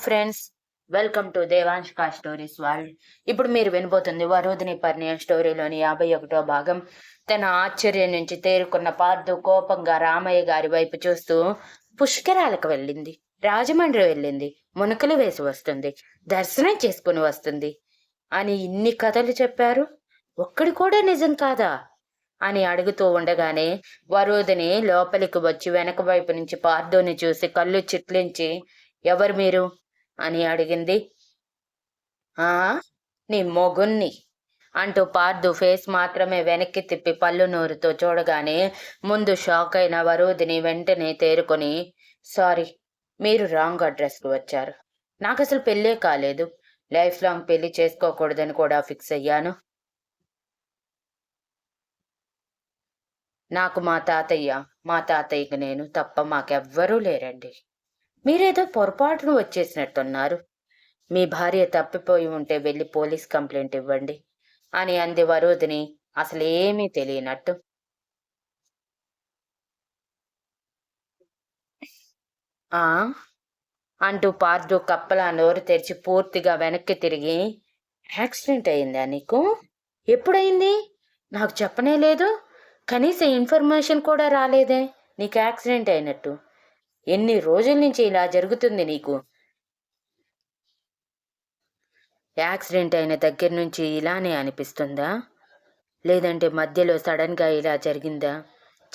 Friends welcome to Devanshika stories world. ఇప్పుడు మీరు వినబోతుంది వరుదిని పరిణయం స్టోరీలోని యాభై ఒకటో భాగం. తన ఆశ్చర్యం నుంచి తేరుకున్న పార్థు కోపంగా రామయ్య గారి వైపు చూస్తూ పుష్కరాలకు వెళ్ళింది రాజమండ్రి వెళ్ళింది మునకలు వేసి వస్తుంది దర్శనం చేసుకుని వస్తుంది. అని ఇన్ని కథలు చెప్పారు? ఒక్కడి కూడా నిజం కాదా? అని అడుగుతూ ఉండగానే వరుదిని లోపలికి వచ్చి వెనక వైపు నుంచి పార్థుని చూసి కళ్ళు చిట్లించి ఎవరు మీరు? అని అడిగింది. ఆ నీ మొగుణ్ణి అంటూ పార్దు ఫేస్ మాత్రమే వెనక్కి తిప్పి పళ్ళు నూరుతో చూడగానే ముందు షాక్ అయిన వరుదిని వెంటనే తేరుకొని సారీ మీరు రాంగ్ అడ్రస్కి వచ్చారు. నాకు అసలు పెళ్ళే కాలేదు. లైఫ్ లాంగ్ పెళ్ళి చేసుకోకూడదని కూడా ఫిక్స్ అయ్యాను. నాకు మా తాతయ్య మా తాతయ్యకి నేను తప్ప మాకెవ్వరూ లేరండి. మీరేదో పొరపాటును వచ్చేసినట్టున్నారు. మీ భార్య తప్పిపోయి ఉంటే వెళ్ళి పోలీస్ కంప్లైంట్ ఇవ్వండి అని అంది వరోధిని. అసలేమీ తెలియనట్టు. ఆ? అంటూ పార్దు కప్పలా నోరు తెరిచి పూర్తిగా వెనక్కి తిరిగి యాక్సిడెంట్ అయిందా నీకు? ఎప్పుడైంది నాకు చెప్పనే లేదు. కనీసం ఇన్ఫర్మేషన్ కూడా రాలేదే. నీకు యాక్సిడెంట్ అయినట్టు. ఎన్ని రోజుల నుంచి ఇలా జరుగుతుంది నీకు? యాక్సిడెంట్ అయిన దగ్గర నుంచి ఇలానే అనిపిస్తుందా? లేదంటే మధ్యలో సడన్గా ఇలా జరిగిందా?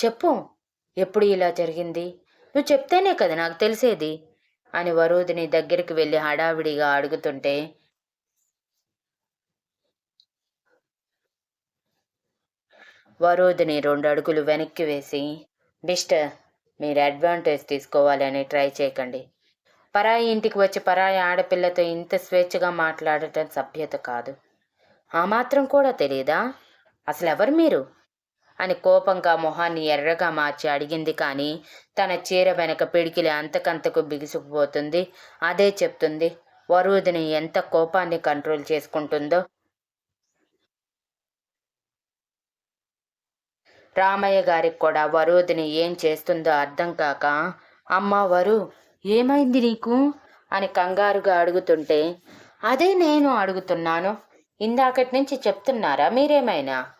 చెప్పు ఎప్పుడు ఇలా జరిగింది? నువ్వు చెప్తేనే కదా నాకు తెలిసేది అని వరుదిని దగ్గరికి వెళ్ళి హడావిడిగా అడుగుతుంటే వరోధిని రెండు అడుగులు వెనక్కి వేసి మిస్టర్ మీరు అడ్వాంటేజ్ తీసుకోవాలని ట్రై చేయకండి. పరాయి ఇంటికి వచ్చి పరాయి ఆడపిల్లతో ఇంత స్వేచ్ఛగా మాట్లాడటం సభ్యత కాదు. ఆ మాత్రం కూడా తెలియదా అసలు ఎవరు మీరు? అని కోపంగా మొహాన్ని ఎర్రగా మార్చి అడిగింది కానీ తన చీర వెనక పిడికిలి అంతకంతకు బిగుసుకుపోతుంది. అదే చెప్తుంది. వరుదిని ఎంత కోపాన్ని కంట్రోల్ చేసుకుంటుందో రామయ్య గారికి కూడా వరుదిని ఏం చేస్తుందో అర్థం కాక అమ్మ వరు ఏమైంది నీకు? అని కంగారుగా అడుగుతుంటే అదే నేను అడుగుతున్నాను. ఇందాకటి నుంచి చెప్తున్నారా మీరేమైనా?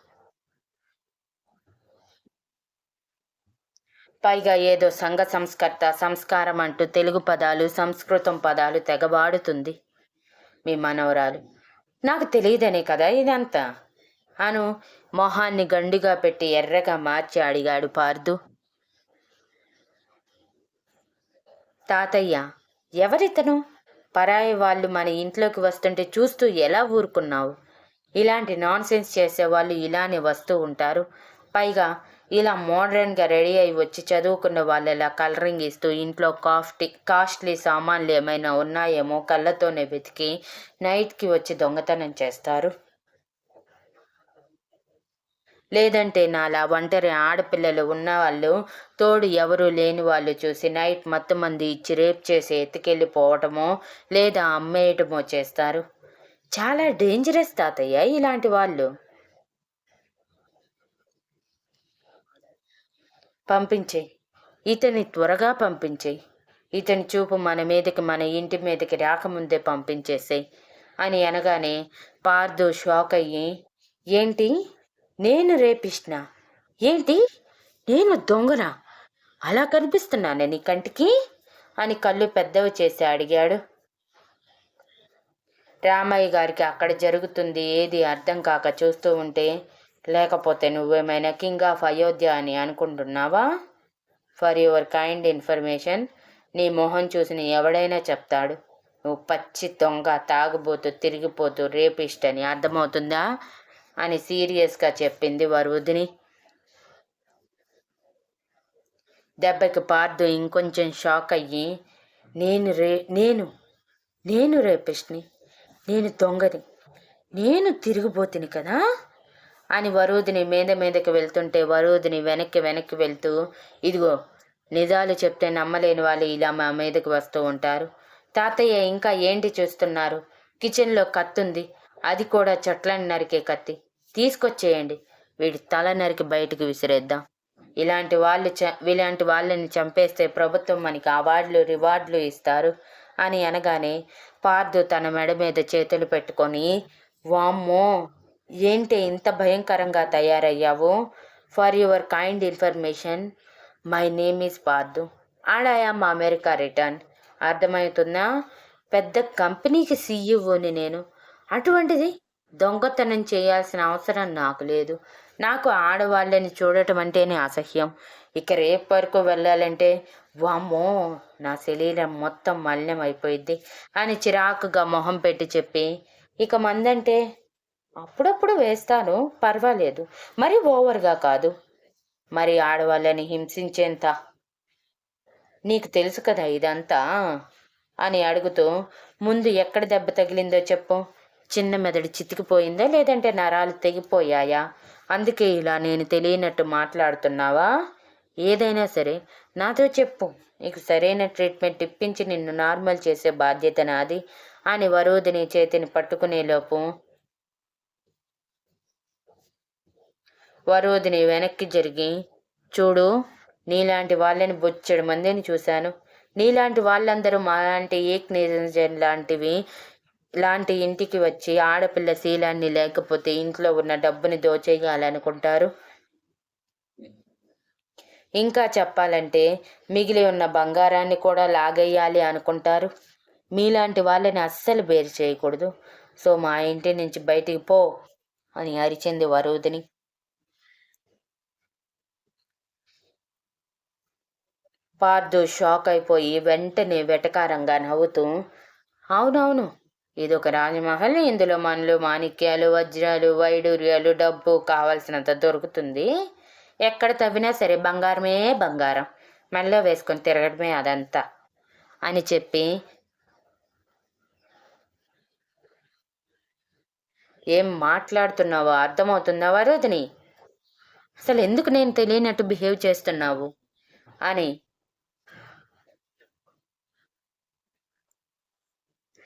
పైగా ఏదో సంఘ సంస్కర్త సంస్కారం అంటూ తెలుగు పదాలు సంస్కృతం పదాలు తెగబాడుతుంది మీ మనవరాలు. నాకు తెలియదనే కదా ఇదంతా? అను మొహాన్ని గండిగా పెట్టి ఎర్రగా మార్చి అడిగాడు పార్దు. తాతయ్య ఎవరితను? పరాయి వాళ్ళు మన ఇంట్లోకి వస్తుంటే చూస్తూ ఎలా ఊరుకున్నావు? ఇలాంటి నాన్సెన్స్ చేసేవాళ్ళు ఇలానే వస్తూ ఉంటారు. పైగా ఇలా మోడర్న్గా రెడీ అయి వచ్చి చదువుకున్న వాళ్ళు ఇలా కలరింగ్ ఇస్తూ ఇంట్లో కాఫ్టీ కాస్ట్లీ సామాన్లు ఏమైనా ఉన్నాయేమో కళ్ళతోనే వెతికి నైట్కి వచ్చి దొంగతనం చేస్తారు. లేదంటే నాలా ఒంటరి ఆడపిల్లలు ఉన్నవాళ్ళు తోడు ఎవరూ లేని వాళ్ళు చూసి నైట్ మత్తు మంది ఇచ్చి రేప్ చేసి ఎత్తుకెళ్ళిపోవటమో లేదా అమ్మేయటమో చేస్తారు. చాలా డేంజరస్ తాతయ్య ఇలాంటి వాళ్ళు. పంపించేయి ఇతని త్వరగా పంపించేయి ఇతని చూపు మన మీదకి మన ఇంటి మీదకి రాకముందే పంపించేసేయి అని అనగానే పార్దు షాక్ అయ్యి ఏంటి? నేను రేపిష్ణ. ఏంటి? నేను దొంగనా? అలా కనిపిస్తున్నానే నీ కంటికి? అని కళ్ళు పెద్దవి చేసి అడిగాడు. రామయ్య గారికి అక్కడ జరుగుతుంది ఏది అర్థం కాక చూస్తూ ఉంటే లేకపోతే నువ్వేమైనా కింగ్ ఆఫ్ అయోధ్య అని అనుకుంటున్నావా? ఫర్ యువర్ కైండ్ ఇన్ఫర్మేషన్ నీ మొహం చూసిన ఎవడైనా చెప్తాడు. నువ్వు పచ్చి దొంగ తాగుబోతూ తిరిగిపోతూ రేపిష్టని అర్థమవుతుందా? అని సీరియస్గా చెప్పింది వరుదిని దెబ్బకి పార్దు ఇంకొంచెం షాక్ అయ్యి నేను రే నేను నేను రేపిష్ని నేను దొంగని నేను తిరిగిపోతుని కదా? అని వరుదిని మీద మీదకి వెళ్తుంటే వరుదిని వెనక్కి వెనక్కి వెళ్తూ ఇదిగో నిజాలు చెప్తే నమ్మలేని వాళ్ళు ఇలా మా మీదకి వస్తూ ఉంటారు. తాతయ్య ఇంకా ఏంటి చూస్తున్నారు? కిచెన్లో కత్తుంది. అది కూడా చెట్లని నరికే కత్తి. తీసుకొచ్చేయండి. వీడి తల నరికి బయటకు విసిరేద్దాం. ఇలాంటి వాళ్ళు చ ఇలాంటి వాళ్ళని చంపేస్తే ప్రభుత్వం మనకి అవార్డులు రివార్డులు ఇస్తారు అని అనగానే పార్దు తన మెడ మీద చేతులు పెట్టుకొని వామ్మో ఏంటి ఇంత భయంకరంగా తయారయ్యావు? For your kind information my name is Pardhu and I am America return. అర్థమవుతుందా? పెద్ద కంపెనీకి సీఈఓని నేను. అటువంటిది దొంగతనం చేయాల్సిన అవసరం నాకు లేదు. నాకు ఆడవాళ్ళని చూడటం అంటేనే అసహ్యం. ఇక రేపు వరకు వెళ్ళాలంటే వామ్మో నా శరీరం మొత్తం మలినం అయిపోయింది అని చిరాకుగా మొహం పెట్టి చెప్పి ఇక మందంటే అప్పుడప్పుడు వేస్తాను పర్వాలేదు. మరి ఓవర్గా కాదు. మరి ఆడవాళ్ళని హింసించేంత? నీకు తెలుసు కదా ఇదంతా? అని అడుగుతూ ముందు ఎక్కడ దెబ్బ తగిలిందో చెప్పు. చిన్న మెదడు చితికిపోయిందా లేదంటే నరాలు తెగిపోయాయా? అందుకే ఇలా నేను తెలియనట్టు మాట్లాడుతున్నావా? ఏదైనా సరే నాతో చెప్పు. నీకు సరైన ట్రీట్మెంట్ ఇప్పించి నిన్ను నార్మల్ చేసే బాధ్యత నాది అని వరుదిని చేతిని పట్టుకునేలోపు వరుదిని వెనక్కి జరిగి చూడు నీలాంటి వాళ్ళని బొచ్చెడు మందిని చూశాను. నీలాంటి వాళ్ళందరూ మాలాంటి ఏక్ నిరంజన్ లాంటివి లాంటి ఇంటికి వచ్చి ఆడపిల్ల శీలాన్ని లేకపోతే ఇంట్లో ఉన్న డబ్బుని దోచేయాలనుకుంటారు? ఇంకా చెప్పాలంటే మిగిలి ఉన్న బంగారాన్ని కూడా లాగేయాలి అనుకుంటారు. మీలాంటి వాళ్ళని అస్సలు బేరు చేయకూడదు. సో మా ఇంటి నుంచి బయటికి పో అని అరిచింది వరుదిని పార్దు షాక్ అయిపోయి వెంటనే వెటకారంగా నవ్వుతూ అవునవును ఇదొక రాజమహల్. ఇందులో మనలు మాణిక్యాలు వజ్రాలు వైడూర్యాలు డబ్బు కావాల్సినంత దొరుకుతుంది. ఎక్కడ తవ్వినా సరే బంగారమే బంగారం. మెల్లో వేసుకొని తిరగడమే అదంతా అని చెప్పి ఏం మాట్లాడుతున్నావో? అర్థమవుతున్నావా వరోధిని అసలు ఎందుకు నేను తెలియనట్టు బిహేవ్ చేస్తున్నావు? అని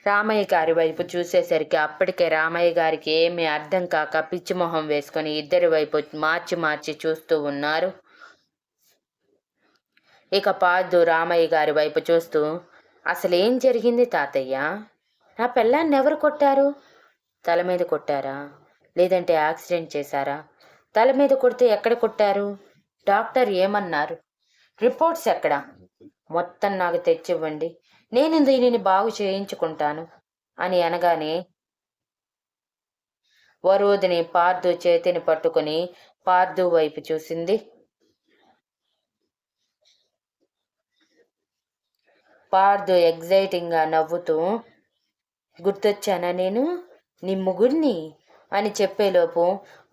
రామయ్య గారి వైపు చూసేసరికి అప్పటికే రామయ్య గారికి ఏమీ అర్థం కాక పిచ్చిమొహం వేసుకొని ఇద్దరి వైపు మార్చి మార్చి చూస్తూ ఉన్నారు. ఇక పాదు రామయ్య గారి వైపు చూస్తూ అసలు ఏం జరిగింది తాతయ్య? నా పిల్లాన్ని ఎవరు కొట్టారు? తల మీద కొట్టారా? లేదంటే యాక్సిడెంట్ చేశారా? తల మీద కొడితే ఎక్కడ కొట్టారు? డాక్టర్ ఏమన్నారు? రిపోర్ట్స్ ఎక్కడ? మొత్తం నాకు తెచ్చివ్వండి. నేను దీనిని బాగు చేయించుకుంటాను? అని అనగానే వరోధిని పార్దు చేతిని పట్టుకుని పార్దు వైపు చూసింది. పార్దు ఎగ్జైటింగ్గా నవ్వుతూ గుర్తొచ్చానా నేను? నీ ముగుడిని అని చెప్పేలోపు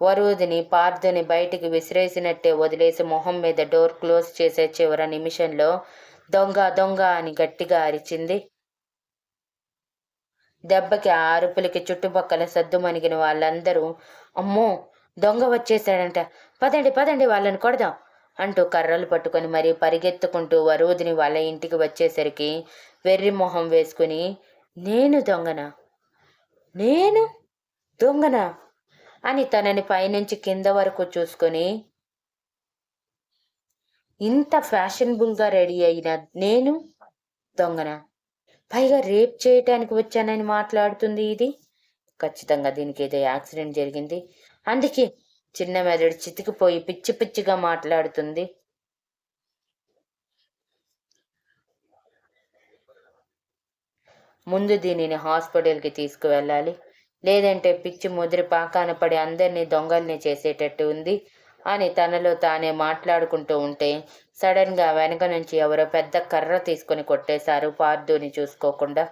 వరుదిని పార్థుని బయటికి విసిరేసినట్టే వదిలేసి మొహం మీద డోర్ క్లోజ్ చేసే చివర నిమిషంలో దొంగ దొంగ అని గట్టిగా అరిచింది. దెబ్బకి ఆ అరుపులకి చుట్టుపక్కల సద్దుమణిగిన వాళ్ళందరూ అమ్మో దొంగ వచ్చేసాడంట పదండి పదండి వాళ్ళని కొడదాం అంటూ కర్రలు పట్టుకొని మరీ పరిగెత్తుకుంటూ వరోధిని వాళ్ళ ఇంటికి వచ్చేసరికి వెర్రి మొహం వేసుకుని నేను దొంగన? నేను దొంగన? అని తనని పైనుంచి కింద వరకు చూసుకొని ఇంత ఫ్యాషనబుల్గా రెడీ అయిన నేను దొంగన? పైగా రేప్ చేయటానికి వచ్చానని మాట్లాడుతుంది ఇది. ఖచ్చితంగా దీనికి ఏదో యాక్సిడెంట్ జరిగింది. అందుకే చిన్న మెదడు చితికిపోయి పిచ్చి పిచ్చిగా మాట్లాడుతుంది. ముందు దీనిని హాస్పిటల్కి తీసుకువెళ్ళాలి. లేదంటే పిచ్చి ముదిరి పాకాన పడి అందరినీ దొంగల్ని చేసేటట్టు ఉంది. అని తనలో తానే మాట్లాడుకుంటూ ఉంటే సడన్గా వెనక నుంచి ఎవరో పెద్ద కర్ర తీసుకుని కొట్టేశారు పార్థుని చూసుకోకుండా.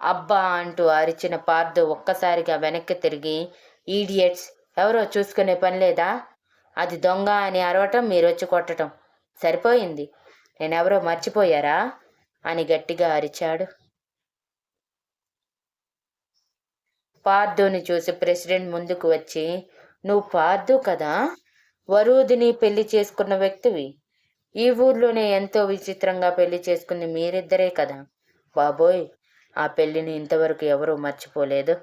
అబ్బా అంటూ అరిచిన పార్థు ఒక్కసారిగా వెనక్కి తిరిగి ఈడియట్స్ ఎవరో చూసుకునే పని లేదా? అది దొంగ అని అరవటం మీరొచ్చి కొట్టడం సరిపోయింది. నేనెవరో మర్చిపోయారా? అని గట్టిగా అరిచాడు. పార్థుని చూసి ప్రెసిడెంట్ ముందుకు వచ్చి నువ్వు పార్థు కదా? వరూదిని పెళ్ళి చేసుకున్న వ్యక్తివి. ఈ ఊర్లోనే ఎంతో విచిత్రంగా పెళ్ళి చేసుకుంది మీరిద్దరే కదా. బాబోయ్ ఆ పెళ్ళిని ఇంతవరకు ఎవరూ మర్చిపోలేదు.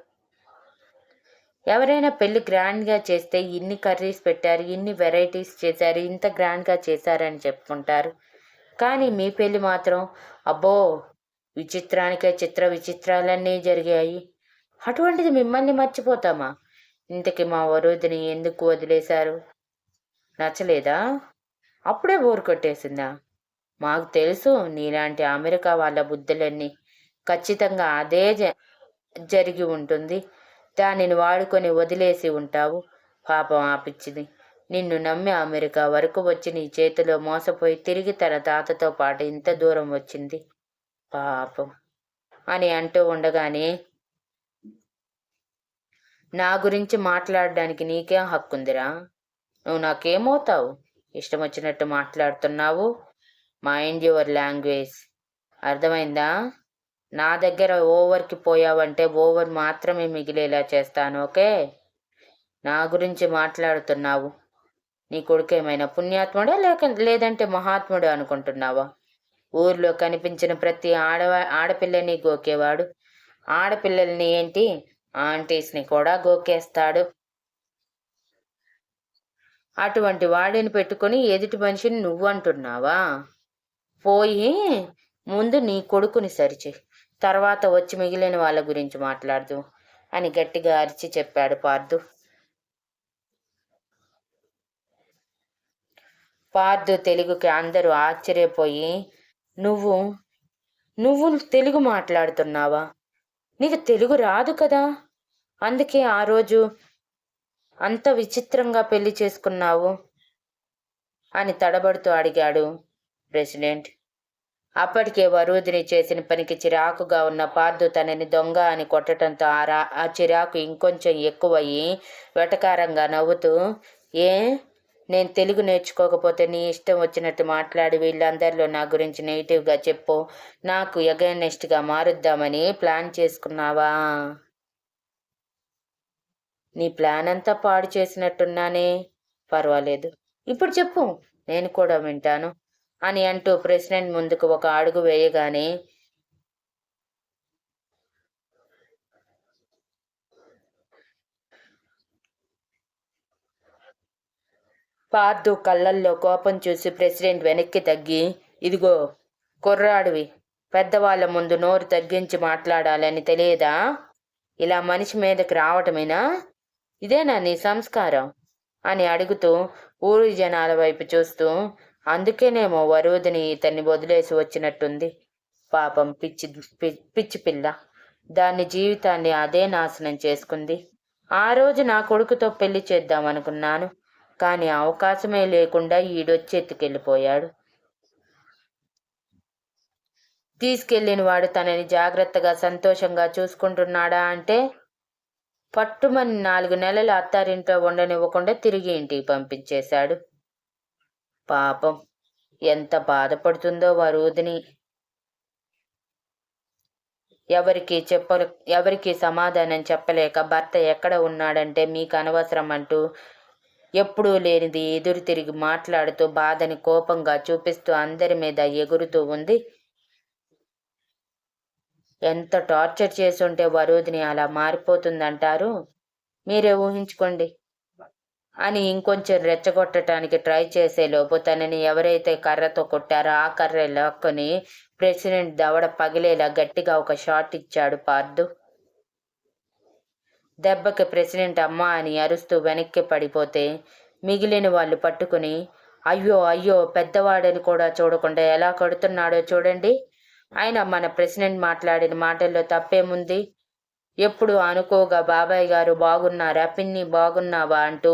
ఎవరైనా పెళ్ళి గ్రాండ్గా చేస్తే ఇన్ని కర్రీస్ పెట్టారు ఇన్ని వెరైటీస్ చేశారు ఇంత గ్రాండ్గా చేశారని చెప్పుకుంటారు. కానీ మీ పెళ్ళి మాత్రం అబ్బో విచిత్రానికే చిత్ర విచిత్రాలన్నీ జరిగాయి. అటువంటిది మిమ్మల్ని మర్చిపోతామా? ఇంతకి మా వరుదిని ఎందుకు వదిలేశారు? నచ్చలేదా? అప్పుడే బోరు కొట్టేసిందా? మాకు తెలుసు నీలాంటి అమెరికా వాళ్ళ బుద్ధులన్నీ ఖచ్చితంగా అదే జ- జరిగి ఉంటుంది. దానిని వాడుకొని వదిలేసి ఉంటావు. పాపం ఆపిచ్చింది నిన్ను నమ్మి అమెరికా వరకు వచ్చి నీ చేతిలో మోసపోయి తిరిగి తన తాతతో పాటు ఇంత దూరం వచ్చింది. పాపం. అని అంటూ ఉండగానే నా గురించి మాట్లాడడానికి నీకేం హక్కుందిరా. నువ్వు నాకేమవుతావు? ఇష్టం వచ్చినట్టు మాట్లాడుతున్నావు? Mind your language. అర్థమైందా? నా దగ్గర ఓవర్కి పోయావంటే ఓవర్ మాత్రమే మిగిలేలా చేస్తాను ఓకే? నా గురించి మాట్లాడుతున్నావు. నీ కొడుకు ఏమైనా పుణ్యాత్ముడా లేక లేదంటే మహాత్ముడు అనుకుంటున్నావా? ఊర్లో కనిపించిన ప్రతి ఆడవా ఆడపిల్లని గోకేవాడు ఆడపిల్లల్ని ఏంటి? ఆంటీస్ని కూడా గోకేస్తాడు అటువంటి వాడిని పెట్టుకొని ఎదుటి మనిషిని నువ్వు అంటున్నావా? పోయి ముందు నీ కొడుకుని సరిచే. తర్వాత వచ్చి మిగిలిన వాళ్ళ గురించి మాట్లాడదు అని గట్టిగా అరిచి చెప్పాడు పార్థు పార్థు తెలుగుకి అందరూ ఆశ్చర్యపోయి నువ్వు నువ్వు తెలుగు మాట్లాడుతున్నావా? నీకు తెలుగు రాదు కదా? అందుకే ఆ రోజు అంత విచిత్రంగా పెళ్ళి చేసుకున్నావు? అని తడబడుతూ అడిగాడు ప్రెసిడెంట్. అప్పటికే వరూధిని చేసిన పనికి చిరాకుగా ఉన్న పార్దు తనని దొంగ అని కొట్టడంతో ఆ రా ఆ చిరాకు ఇంకొంచెం ఎక్కువయ్యి వెటకారంగా నవ్వుతూ ఏ? నేను తెలుగు నేర్చుకోకపోతే నీ ఇష్టం వచ్చినట్టు మాట్లాడి వీళ్ళందరిలో నా గురించి నెగిటివ్గా చెప్పు. నాకు ఎగనెస్ట్గా మారుద్దామని ప్లాన్ చేసుకున్నావా? నీ ప్లాన్ అంతా పాడు చేసినట్టున్నానే. పర్వాలేదు. ఇప్పుడు చెప్పు. నేను కూడా వింటాను. అని అంటూ ప్రెసిడెంట్ ముందుకు ఒక అడుగు వేయగానే పార్థు కళ్ళల్లో కోపం చూసి ప్రెసిడెంట్ వెనక్కి తగ్గి ఇదిగో కుర్రాడివి పెద్దవాళ్ళ ముందు నోరు తగ్గించి మాట్లాడాలని తెలియదా? ఇలా మనిషి మీదకి రావటమేనా? ఇదేనా నీ సంస్కారం? అని అడుగుతూ ఊరి జనాల వైపు చూస్తూ అందుకేనేమో వరుదిని ఇతన్ని వదిలేసి వచ్చినట్టుంది. పాపం పిచ్చి పిచ్చి పిల్ల. దాని జీవితాన్ని అదే నాశనం చేసుకుంది. ఆ రోజు నా కొడుకుతో పెళ్ళి చేద్దాం అనుకున్నాను కానీ అవకాశమే లేకుండా ఈడొచ్చి ఎత్తుకెళ్ళిపోయాడు. తీసుకెళ్ళిన వాడు తనని జాగ్రత్తగా సంతోషంగా చూసుకుంటున్నాడా అంటే పట్టుమని నాలుగు నెలలు అత్తారింట్లో ఉండనివ్వకుండా తిరిగి ఇంటికి పంపించేశాడు. పాపం ఎంత బాధపడుతుందో వరుదిని ఎవరికి చెప్ప ఎవరికి సమాధానం చెప్పలేక భర్త ఎక్కడ ఉన్నాడంటే మీకు అనవసరం అంటూ ఎప్పుడూ లేనిది ఎదురు తిరిగి మాట్లాడుతూ బాధని కోపంగా చూపిస్తూ అందరి మీద ఎగురుతూ ఉంది. ఎంత టార్చర్ చేసుంటే వరుదిని అలా మారిపోతుందంటారు? మీరే ఊహించుకోండి. అని ఇంకొంచెం రెచ్చగొట్టడానికి ట్రై చేసేలోపు తనని ఎవరైతే కర్రతో కొట్టారో ఆ కర్ర లాక్కొని ప్రెసిడెంట్ దవడ పగిలేలా గట్టిగా ఒక షాట్ ఇచ్చాడు పార్దు. దెబ్బకి ప్రెసిడెంట్ అమ్మా అని అరుస్తూ వెనక్కి పడిపోతే మిగిలిన వాళ్ళు పట్టుకుని అయ్యో అయ్యో పెద్దవాడని కూడా చూడకుండా ఎలా కడుతున్నాడో చూడండి. ఆయన మన ప్రెసిడెంట్ మాట్లాడిన మాటల్లో తప్పేముంది ఎప్పుడు అనుకోగా బాబాయ్ గారు బాగున్నారా పిన్ని బాగున్నావా అంటూ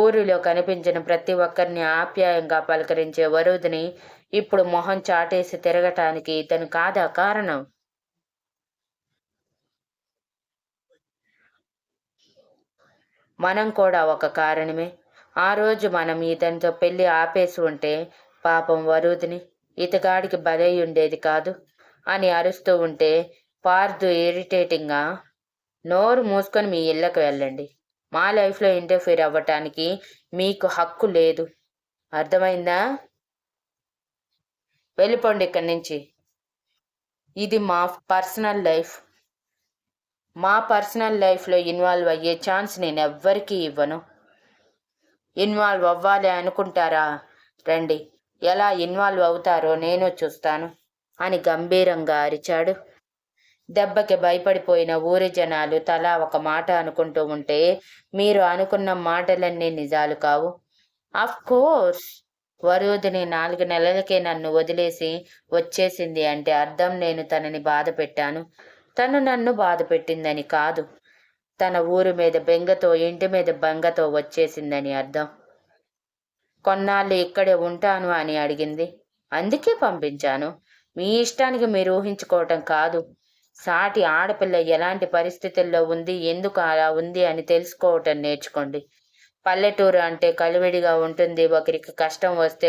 ఊరిలో కనిపించిన ప్రతి ఒక్కరిని ఆప్యాయంగా పలకరించే వరుదిని ఇప్పుడు మొహం చాటేసి తిరగటానికి ఇతను కాదా కారణం? మనం కూడా ఒక కారణమే. ఆ రోజు మనం ఇతనితో పెళ్ళి ఆపేసి ఉంటే పాపం వరుదిని ఇతగాడికి బలై ఉండేది కాదు అని అరుస్తూ ఉంటే పార్దు ఇరిటేటింగ్గా నోరు మూసుకొని మీ ఇళ్ళకి వెళ్ళండి. మా లైఫ్లో ఇంటర్ఫీర్ అవ్వటానికి మీకు హక్కు లేదు. అర్థమైందా? వెళ్ళిపోండి ఇక్కడి నుంచి. ఇది మా పర్సనల్ లైఫ్. మా పర్సనల్ లైఫ్లో ఇన్వాల్వ్ అయ్యే ఛాన్స్ నేను ఎవ్వరికీ ఇవ్వను. ఇన్వాల్వ్ అవ్వాలి అనుకుంటారా? రండి. ఎలా ఇన్వాల్వ్ అవుతారో నేను చూస్తాను అని గంభీరంగా అరిచాడు. దెబ్బకి భయపడిపోయిన ఊరి జనాలు తలా ఒక మాట అనుకుంటూ ఉంటే మీరు అనుకున్న మాటలన్నీ నిజాలు కావు. అఫ్ కోర్స్ వరుదిని నాలుగు నెలలకే నన్ను వదిలేసి వచ్చేసింది అంటే అర్థం నేను తనని బాధ పెట్టాను తను నన్ను బాధ పెట్టిందని కాదు. తన ఊరి మీద బెంగతో ఇంటి మీద బెంగతో వచ్చేసిందని అర్థం. కొన్నాళ్ళు ఇక్కడే ఉంటాను అని అడిగింది. అందుకే పంపించాను. మీ ఇష్టానికి మీరు ఊహించుకోవటం కాదు. సాటి ఆడపిల్ల ఎలాంటి పరిస్థితుల్లో ఉంది ఎందుకు అలా ఉంది అని తెలుసుకోవటం నేర్చుకోండి. పల్లెటూరు అంటే కలివిడిగా ఉంటుంది ఒకరికి కష్టం వస్తే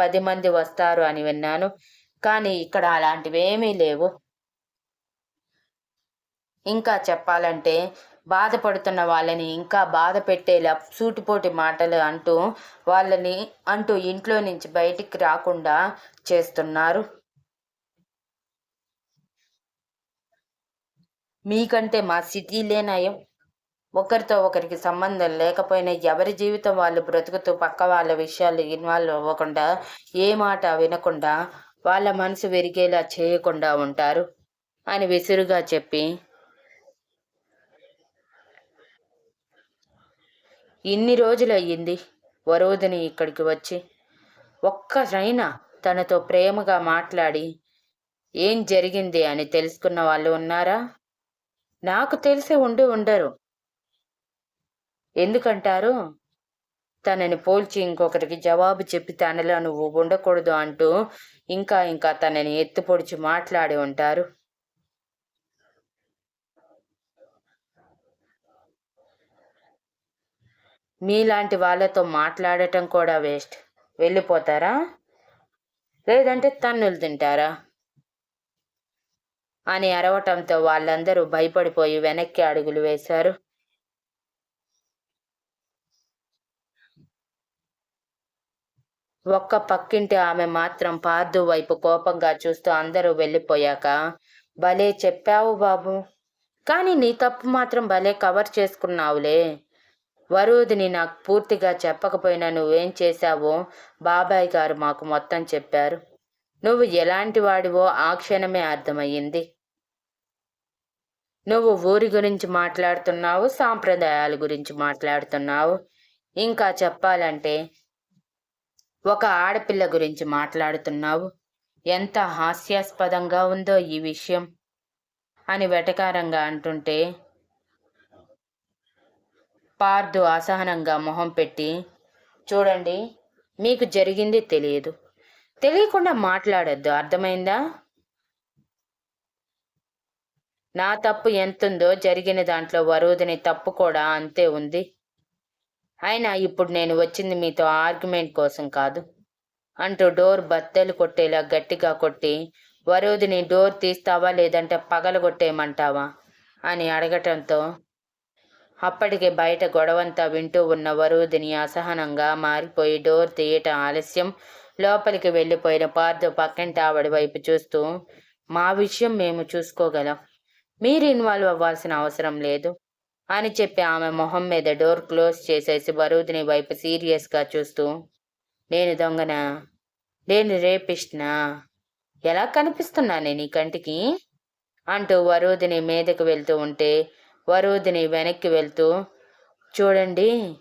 పది మంది వస్తారు అని విన్నాను. కానీ ఇక్కడ అలాంటివేమీ లేవు. ఇంకా చెప్పాలంటే బాధపడుతున్న వాళ్ళని ఇంకా బాధ పెట్టేలా సూటిపోటి మాటలు అంటూ వాళ్ళని అంటూ ఇంట్లో నుంచి బయటికి రాకుండా చేస్తున్నారు. మీకంటే మా సిటీలే నయం. ఒకరితో ఒకరికి సంబంధం లేకపోయినా ఎవరి జీవితం వాళ్ళు బ్రతుకుతూ పక్క వాళ్ళ విషయాలు ఇన్వాల్వ్ అవ్వకుండా ఏ మాట వినకుండా వాళ్ళ మనసు విరిగేలా చేయకుండా ఉంటారు అని విసురుగా చెప్పి ఇన్ని రోజులు అయ్యింది వరోధిని ఇక్కడికి వచ్చి. ఒక్కరైనా తనతో ప్రేమగా మాట్లాడి ఏం జరిగింది అని తెలుసుకున్న వాళ్ళు ఉన్నారా? నాకు తెలిసి ఉండి ఉండరు. ఎందుకంటారు? తనని పోల్చి ఇంకొకరికి జవాబు చెప్పి తనలో నువ్వు ఉండకూడదు అంటూ ఇంకా ఇంకా తనని ఎత్తుపొడిచి మాట్లాడి ఉంటారు. మీలాంటి వాళ్ళతో మాట్లాడటం కూడా వేస్ట్. వెళ్ళిపోతారా? లేదంటే తన్నులు తింటారా? అని అరవటంతో వాళ్ళందరూ భయపడిపోయి వెనక్కి అడుగులు వేశారు. ఒక్క పక్కింటి ఆమె మాత్రం పార్దు వైపు కోపంగా చూస్తూ అందరూ వెళ్ళిపోయాక భలే చెప్పావు బాబు. కానీ నీ తప్పు మాత్రం భలే కవర్ చేసుకున్నావులే. వరుదిని నాకు పూర్తిగా చెప్పకపోయినా నువ్వేం చేశావో బాబాయ్ గారు మాకు మొత్తం చెప్పారు. నువ్వు ఎలాంటి వాడివో ఆ క్షణమే అర్థమయ్యింది. నువ్వు ఊరి గురించి మాట్లాడుతున్నావు సాంప్రదాయాల గురించి మాట్లాడుతున్నావు. ఇంకా చెప్పాలంటే ఒక ఆడపిల్ల గురించి మాట్లాడుతున్నావు. ఎంత హాస్యాస్పదంగా ఉందో ఈ విషయం అని వెటకారంగా అంటుంటే పార్దు అసహనంగా మొహం పెట్టి చూడండి మీకు జరిగింది తెలియదు. తెలియకుండా మాట్లాడొద్దు అర్థమైందా? నా తప్పు ఎంతుందో జరిగిన దాంట్లో వరుదిని తప్పు కూడా అంతే ఉంది. అయినా ఇప్పుడు నేను వచ్చింది మీతో ఆర్గ్యుమెంట్ కోసం కాదు. అంటూ డోర్ బత్తలు కొట్టేలా గట్టిగా కొట్టి వరుదిని డోర్ తీస్తావా లేదంటే పగలగొట్టేయమంటావా? అని అడగటంతో అప్పటికే బయట గొడవంతా వింటూ ఉన్న వరుదిని అసహనంగా మారిపోయి డోర్ తీయటం ఆలస్యం. లోపలికి వెళ్ళిపోయిన పార్థు పక్కింటి ఆవిడ వైపు చూస్తూ మా విషయం మేము చూసుకోగలం. మీరు ఇన్వాల్వ్ అవ్వాల్సిన అవసరం లేదు అని చెప్పి ఆమె మొహం మీద డోర్ క్లోజ్ చేసేసి వరుదిని వైపు సీరియస్గా చూస్తూ నేను దొంగనా? నేను రేపిస్ట్నా? ఎలా కనిపిస్తున్నానే నీ కంటికి? అంటూ వరుదిని మీదకు వెళ్తూ ఉంటే వరుదిని వెనక్కి వెళ్తూ చూడండి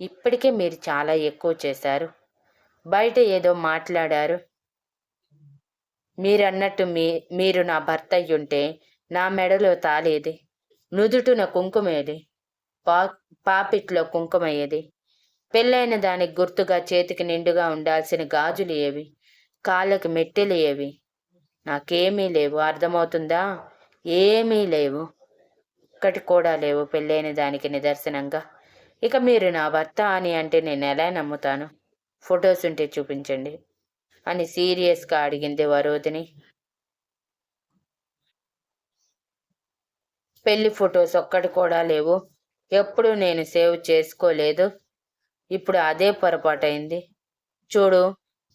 ఇప్పటికే మీరు చాలా ఎక్కువ చేశారు. బయట ఏదో మాట్లాడారు. మీరన్నట్టు మీ మీరు నా భర్త అయ్యుంటే నా మెడలో తాలేది నుదుటున కుంకుమేది పా పాపిట్లో కుంకుమయ్యేది. పెళ్ళైన దానికి గుర్తుగా చేతికి నిండుగా ఉండాల్సిన గాజులు ఏవి? కాళ్ళకి మెట్టెలు ఏవి? నాకేమీ లేవు. అర్థమవుతుందా? ఏమీ లేవు. ఒక్కటి కూడా లేవు పెళ్ళైన దానికి నిదర్శనంగా. ఇక మీరు నా భర్త అని అంటే నేను ఎలా నమ్ముతాను? ఫొటోస్ ఉంటే చూపించండి. అని సీరియస్గా అడిగింది వరోధిని. పెళ్ళి ఫొటోస్ ఒక్కటి కూడా లేవు. ఎప్పుడు నేను సేవ్ చేసుకోలేదు. ఇప్పుడు అదే పొరపాటైంది. చూడు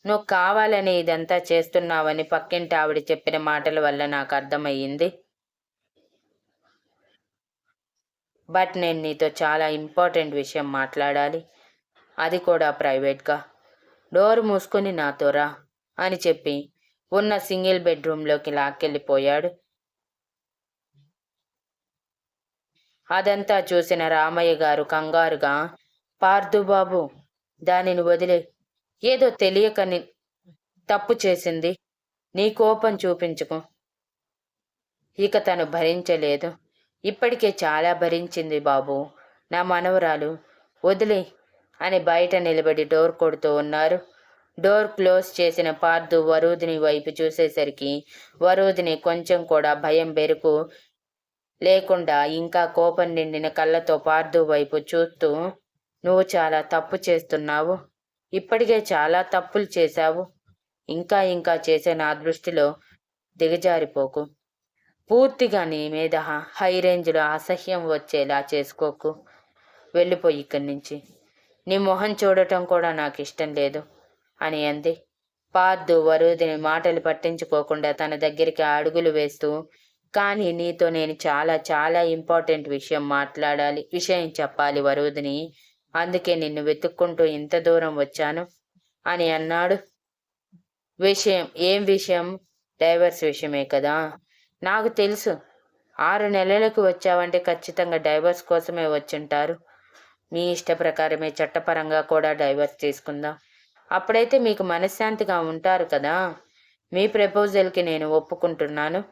నువ్వు కావాలని ఇదంతా చేస్తున్నావని పక్కింటి ఆవిడ చెప్పిన మాటల వల్ల నాకు అర్థమయ్యింది. బట్ నేను నీతో చాలా ఇంపార్టెంట్ విషయం మాట్లాడాలి. అది కూడా ప్రైవేట్గా. డోర్ మూసుకొని నాతో రా అని చెప్పి ఉన్న సింగిల్ బెడ్రూమ్లోకి లాక్కెళ్ళిపోయాడు. అదంతా చూసిన రామయ్య గారు కంగారుగా పార్థుబాబు దానిని వదిలే. ఏదో తెలియకని తప్పు చేసింది. నీ కోపం చూపించుకో. ఇక తను భరించలేదు. ఇప్పటికే చాలా భరించింది బాబు. నా మనవరాలు వదిలే అని బయట నిలబడి డోర్ కొడుతూ ఉన్నారు. డోర్ క్లోజ్ చేసిన పార్థు వరుదిని వైపు చూసేసరికి వరుదిని కొంచెం కూడా భయం బెరుకు లేకుండా ఇంకా కోపం నిండిన కళ్ళతో పార్థు వైపు చూస్తూ నువ్వు చాలా తప్పు చేస్తున్నావు. ఇప్పటికే చాలా తప్పులు చేశావు. ఇంకా ఇంకా చేసే నా దృష్టిలో దిగజారిపోకు. పూర్తిగా నీ మీద హై రేంజ్లో అసహ్యం వచ్చేలా చేసుకోకు. వెళ్ళిపోయి ఇక్కడి నుంచి. నీ మొహం చూడటం కూడా నాకు ఇష్టం లేదు అని అంది. పార్దు వరుదిని మాటలు పట్టించుకోకుండా తన దగ్గరికి అడుగులు వేస్తూ కానీ నీతో నేను చాలా చాలా ఇంపార్టెంట్ విషయం మాట్లాడాలి విషయం చెప్పాలి వరుదిని. అందుకే నిన్ను వెతుక్కుంటూ ఇంత దూరం వచ్చాను అని అన్నాడు. విషయం ఏం విషయం? డైవర్స్ విషయమే కదా? నాకు తెలుసు. ఆరు నెలలకు వచ్చావంటే ఖచ్చితంగా డైవర్స్ కోసమే వచ్చింటారు. మీ ఇష్ట ప్రకారమే చట్టపరంగా కూడా డైవర్స్ తీసుకుందాం. అప్పుడైతే మీకు మనశ్శాంతిగా ఉంటారు కదా. మీ ప్రపోజల్కి నేను ఒప్పుకుంటున్నాను.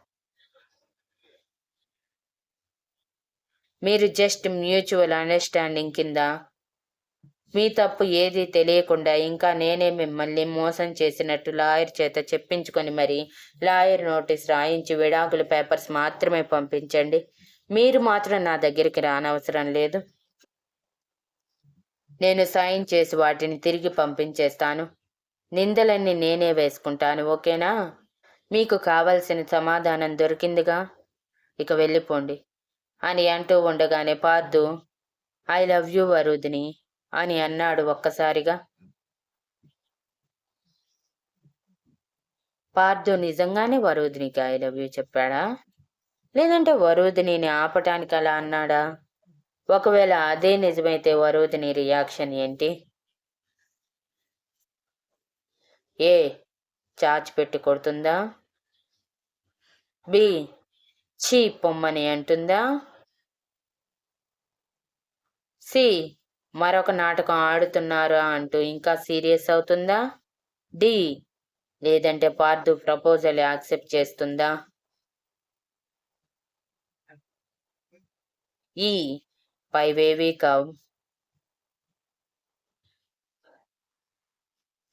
మీరు జస్ట్ మ్యూచువల్ అండర్స్టాండింగ్ కింద మీ తప్పు ఏది తెలియకుండా ఇంకా నేనే మిమ్మల్ని మోసం చేసినట్టు లాయర్ చేత చెప్పించుకొని మరి లాయర్ నోటీస్ రాయించి విడాకుల పేపర్స్ మాత్రమే పంపించండి. మీరు మాత్రం నా దగ్గరికి రానవసరం లేదు. నేను సైన్ చేసి వాటిని తిరిగి పంపించేస్తాను. నిందలన్నీ నేనే వేసుకుంటాను ఓకేనా? మీకు కావలసిన సమాధానం దొరికిందిగా? ఇక వెళ్ళిపోండి. అని అంటూ ఉండగానే Pardhu I love you Varudhini. అని అన్నాడు ఒక్కసారిగా. పార్థు నిజంగానే వరుదినికి ఐ లవ్ యూ చెప్పాడా? లేదంటే వరుదిని ఆపటానికి అలా అన్నాడా? ఒకవేళ అదే నిజమైతే వరుదిని రియాక్షన్ ఏంటి? ఏ చాచి పెట్టి కొడుతుందా? బి చీ పొమ్మని అంటుందా? సి మరొక నాటకం ఆడుతున్నారు అంటూ ఇంకా సీరియస్ అవుతుందా? డి. లేదంటే పార్థు ప్రపోజల్ యాక్సెప్ట్ చేస్తుందా? ఈ. పైవేవి కవ్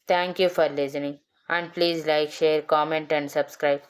thank you for listening. And please like share comment and subscribe.